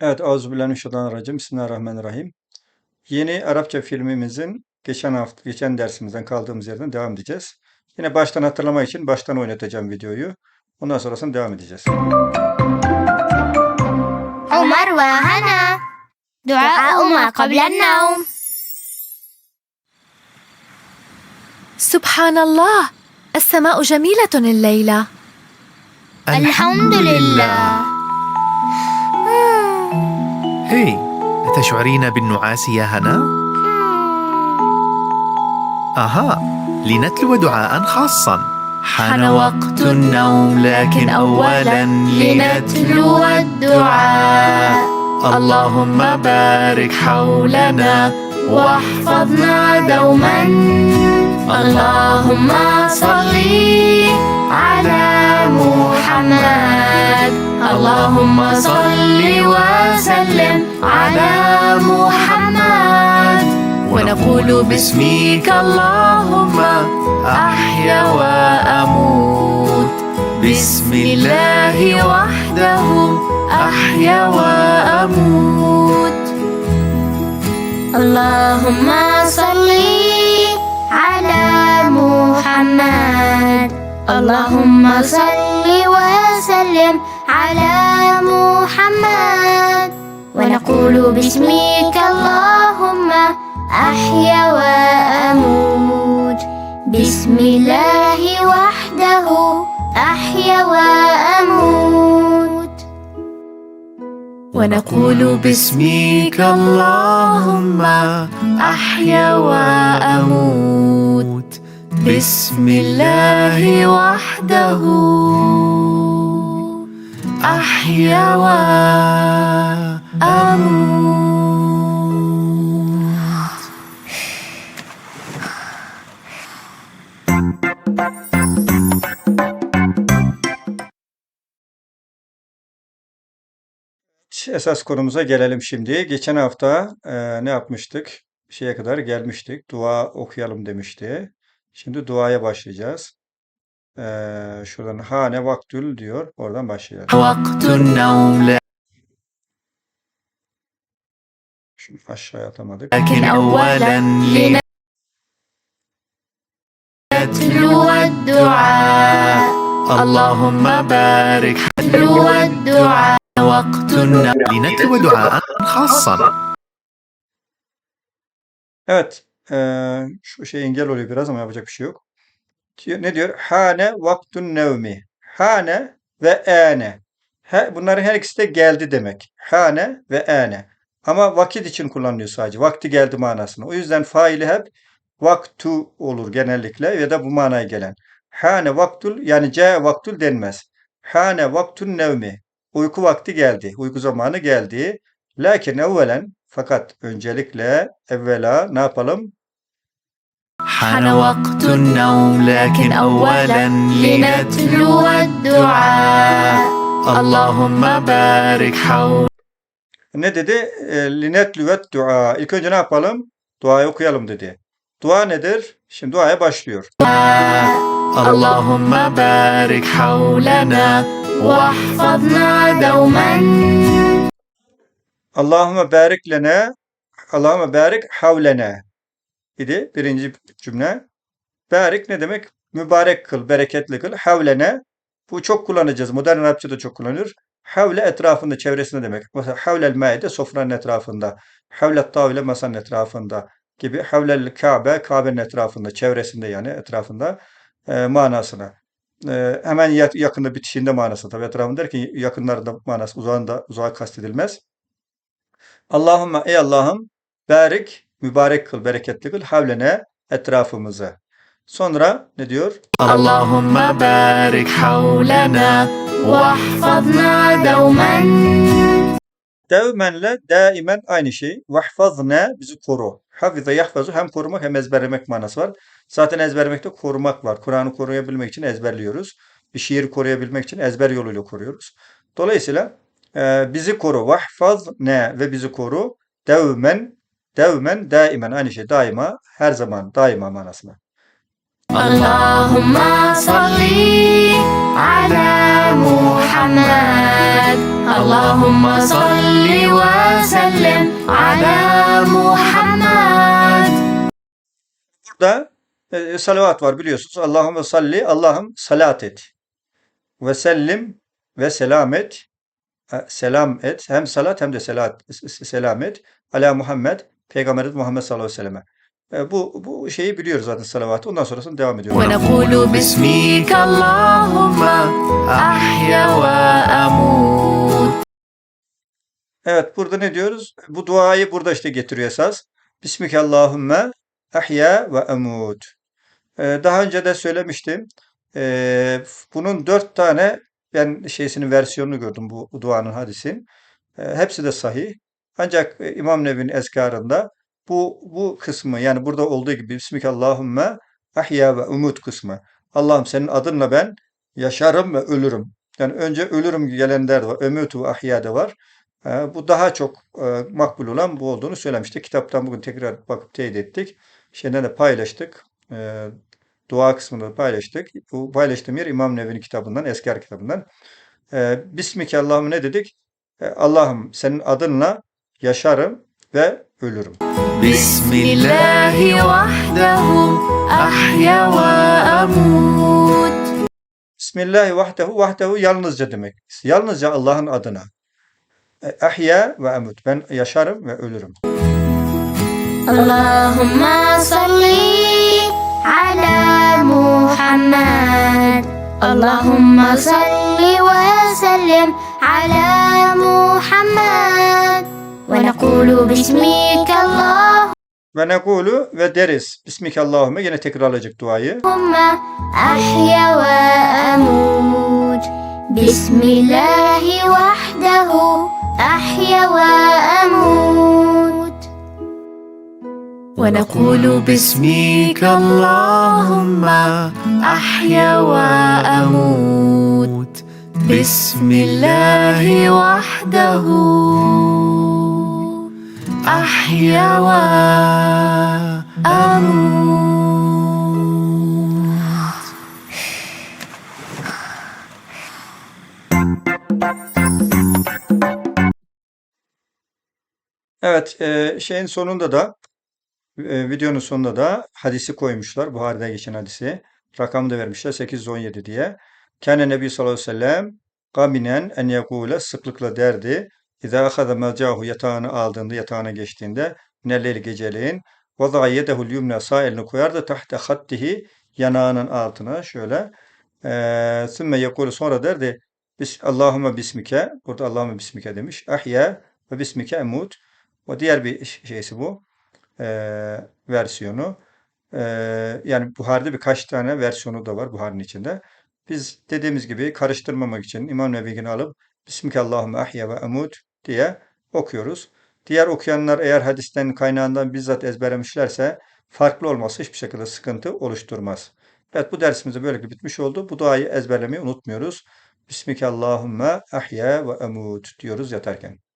Evet, Euzubillahimineşşeytanirracim. Bismillahirrahmanirrahim. Yeni Arapça filmimizin geçen hafta, geçen dersimizden kaldığımız yerden devam edeceğiz. Yine baştan hatırlama için baştan oynatacağım videoyu. Ondan sonrasını devam edeceğiz. عمر وهنا دعاء ما قبل النوم سبحان الله السماء جميلة الليلة الحمد لله هي أتشعرين بالنعاس يا هنا؟ أها لنتلو دعاء خاصا. حان وقت النوم لكن أولا لنتلو الدعاء. اللهم بارك حولنا واحفظنا دوما. اللهم صل على محمد. اللهم صل وسلم على محمد. ونقول باسمك اللهم أحيا وأموت. بسم الله وحده أحيا وأموت. اللهم صل اللهم صل وسلم على محمد. ونقول باسمك اللهم أحيا وأموت. بسم الله وحده أحيا وأموت. ونقول باسمك اللهم أحيا وأموت. بسم الله وحده أحيا وأموت Esas konumuza gelelim şimdi. Geçen hafta e, ne yapmıştık? Bir şeye kadar gelmiştik. Dua okuyalım demişti. Şimdi duaya başlayacağız. E, şuradan hane vaktül diyor. Oradan başlayalım. وقت النوم Şunu aşağıya atamadık. لكن أولا نتلو الدعاء اللهم بارك نتلو الدعاء وقت النوم لنتلو دعاء خاصا Evet. e, şu şey engel oluyor biraz ama yapacak bir şey yok. Ne diyor? Hane vaktun nevmi. Hane ve ene. He, bunların her ikisi de geldi demek. Hane ve ene. Ama vakit için kullanılıyor sadece. Vakti geldi manasını. O yüzden faili hep vaktu olur genellikle ya da bu manaya gelen. Hane vaktul yani ce vaktul denmez. Hane vaktun nevmi. Uyku vakti geldi. Uyku zamanı geldi. Lakin evvelen fakat öncelikle evvela ne yapalım? حان وقت النوم لكن أولا لنتلو الدعاء اللهم بارك حول Ne dedi? E, Linetlüvet dua. İlk önce ne yapalım? Duayı okuyalım dedi. Dua nedir? Şimdi duaya başlıyor. اللهم بارك حولنا واحفظنا دوما Allahümme barik lene Allahümme barik havlene idi birinci cümle. Barik ne demek? Mübarek kıl, bereketli kıl. Havlene bu çok kullanacağız. Modern Arapçada çok kullanılır. Havle etrafında, çevresinde demek. Mesela havlel maide sofranın etrafında. Havlet tavile masanın etrafında gibi. Havlel Kabe, Kabe'nin etrafında, çevresinde yani etrafında e, manasına. E, hemen yak- yakında bitişinde manası tabii etrafında derken yakınlarında manası uzağında uzağa kastedilmez. Allahümme ey Allah'ım barik mübarek kıl, bereketli kıl havlene etrafımızı. Sonra ne diyor? Allahümme barik havlena ve ahfazna devmen. Devmenle daimen aynı şey. Vahfazne bizi koru. Hafize yahfazu hem korumak hem ezberlemek manası var. Zaten ezberlemekte korumak var. Kur'an'ı koruyabilmek için ezberliyoruz. Bir şiiri koruyabilmek için ezber yoluyla koruyoruz. Dolayısıyla e, bizi koru. Vahfaz ne ve bizi koru. Devmen Devmen daimen aynı şey daima her zaman daima manasına. Allahumma salli ala Muhammed Allahumma salli ve sellem ala Muhammed Burada e, salavat var biliyorsunuz. Allahümme salli, Allah'ım salat et. Ve sellim ve selam et. E, selam et. Hem salat hem de selat, selam et. Ala Muhammed. Peygamberimiz Muhammed sallallahu aleyhi ve selleme. E, Bu, bu şeyi biliyoruz zaten salavatı. Ondan sonrasını devam ediyoruz. ونقول باسمك اللهم أحيا وأموت Evet burada ne diyoruz? Bu duayı burada işte getiriyor esas. Bismikallahümme ahya ve emut. Ee, daha önce de söylemiştim. Ee, bunun dört tane ben şeysinin versiyonunu gördüm bu duanın hadisin. Ee, hepsi de sahih. Ancak e, İmam Nevi'nin ezkarında bu bu kısmı yani burada olduğu gibi Bismikallahümme ahya ve umut kısmı. Allah'ım senin adınla ben yaşarım ve ölürüm. Yani önce ölürüm gelenler var. Ömütü ve ahya da var. Ee, bu daha çok e, makbul olan bu olduğunu söylemiştik. Kitaptan bugün tekrar bakıp teyit ettik. Şeyden de paylaştık. Ee, dua kısmında da paylaştık. Bu paylaştığım yer İmam Nevi'nin kitabından, Esker kitabından. Ee, Bismike ne dedik? Allah'ım senin adınla yaşarım ve ölürüm. Bismillahi vahdehu ahya ve amut. Bismillahi vahdehu, vahdehu yalnızca demek. Yalnızca Allah'ın adına. E, ahya ve amut. Ben yaşarım ve ölürüm. Allahumma salli ala Muhammed. Allahumma salli ve sellim ala Muhammed. ونقول باسمك الله ونقول ودرس باسمك اللهم. يلا تكرار لك دعائي هم أحيا وأموت. بسم الله وحده أحيا وأموت. ونقول باسمك اللهم أحيا وأموت. بسم الله وحده. أحيا وأموت Evet, e, şeyin sonunda da e, videonun sonunda da hadisi koymuşlar. Buhari'de geçen hadisi. Rakamı da vermişler 817 diye. Kâne Nebi sallallahu aleyhi ve sellem gaminen en yekule sıklıkla derdi. İzâ ahaza melcahu yatağını aldığında, yatağına geçtiğinde minelleyli geceleyin vada'a yedehul yumna sağ elini koyardı tahte hattihi yanağının altına şöyle. Eee sümme yekulu sonra derdi Bis, Allahümme bismike burada Allahümme bismike demiş. Ahya ve bismike emut. O diğer bir şeysi bu. Eee, versiyonu. Eee, yani Buhari'de birkaç tane versiyonu da var Buhari'nin içinde. Biz dediğimiz gibi karıştırmamak için İmam Nevi'ni alıp Bismikallahümme ahya ve emut diye okuyoruz. Diğer okuyanlar eğer hadisten kaynağından bizzat ezberlemişlerse farklı olması hiçbir şekilde sıkıntı oluşturmaz. Evet bu dersimiz de böylelikle bitmiş oldu. Bu duayı ezberlemeyi unutmuyoruz. Bismikallahümme ahya ve emut diyoruz yatarken.